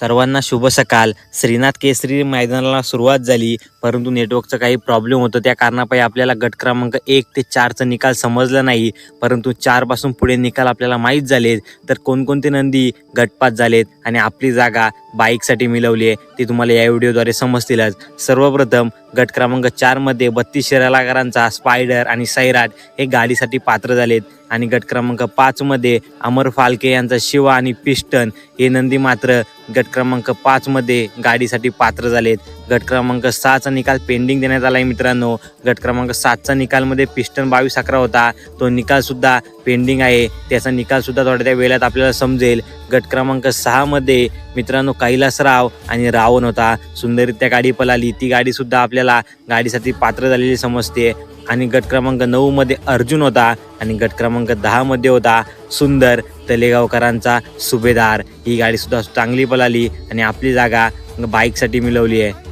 सर्वांना शुभ सकाळ श्रीनाथ केसरी मैदानाला सुरुवात झाली परंतु नेटवर्कचा काही प्रॉब्लेम होतं. त्या कारणापायी आपल्याला गट क्रमांक एक ते चारचा निकाल समजला नाही. परंतु चारपासून पुढे निकाल आपल्याला माहीत झालेत. तर कोणकोणते नंदी गटपात झालेत? आणि आपली जागा बाईकसाठी मिळवली आहे ती तुम्हाला या व्हिडिओद्वारे समजतीलच. सर्वप्रथम गट क्रमांक चारमध्ये बत्तीस शिरालाकरांचा स्पायडर आणि सैराट हे गाडीसाठी पात्र झालेत. आणि गट क्रमांक पाचमध्ये अमर फालके यांचा शिवा आणि पिस्टन हे नंदी मात्र गट क्रमांक पाचमध्ये गाडीसाठी पात्र झालेत. गट क्रमांक सहाचा निकाल पेंडिंग देण्यात आला आहे मित्रांनो. गट क्रमांक सातचा निकालमध्ये पिस्टन बावीस अकरा होता. तो निकालसुद्धा पेंडिंग आहे. त्याचा निकालसुद्धा थोड्या वेळात आपल्याला समजेल. गट क्रमांक सहामध्ये मित्रांनो कैलासराव आणि रावण होता. सुंदररित्या गाडी पळाली. ती गाडीसुद्धा आपल्याला गाडीसाठी पात्र झालेली समजते. आणि गट क्रमांक नऊमध्ये अर्जुन होता आणि गट क्रमांक दहामध्ये होता सुंदर तलेगावकरांचा सुभेदार. ही गाडीसुद्धा चांगली पलाली आणि आपली जागा बाईकसाठी मिळवली आहे.